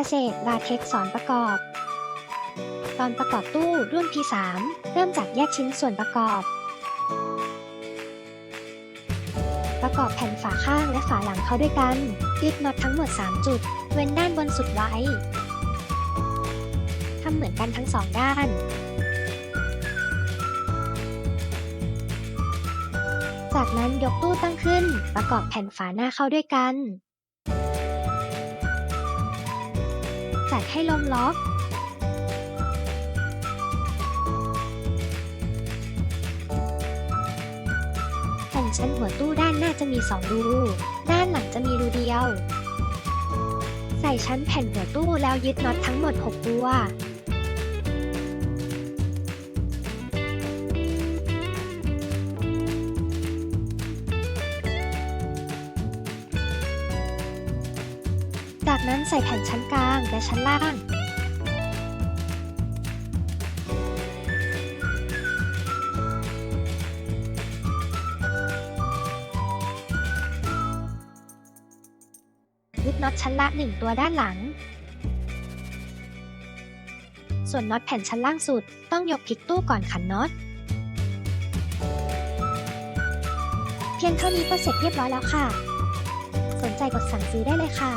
เกษตรลาเท็กสอนประกอบ ตอนประกอบตู้รุ่น P3 เริ่มจากแยกชิ้นส่วนประกอบ ประกอบแผ่นฝาข้างและฝาหลังเข้าด้วยกัน ยึดน็อตทั้งหมด 3 จุด เว้นด้านบนสุดไว้ ทำเหมือนกันทั้งสองด้านจากนั้นยกตู้ตั้งขึ้น ประกอบแผ่นฝาหน้าเข้าด้วยกัน จากให้ลมล็อก แผ่นชั้นหัวตู้ด้านหน้าจะมี 2 รู ด้านหลังจะมีรูเดียว ใส่ชั้นแผ่นหัวตู้แล้วยึดน็อตทั้งหมด 6 ตัว จากนั้นใส่แผ่นชั้นกลางและชั้นล่างยึดน็อตชั้นละ1ตัวด้านหลัง ส่วนน็อตแผ่นชั้นล่างสุดต้องยกพลิกตู้ก่อนขันน็อต เพียงเท่านี้ก็เสร็จเรียบร้อยแล้วค่ะ สนใจกดสั่งซื้อได้เลยค่ะ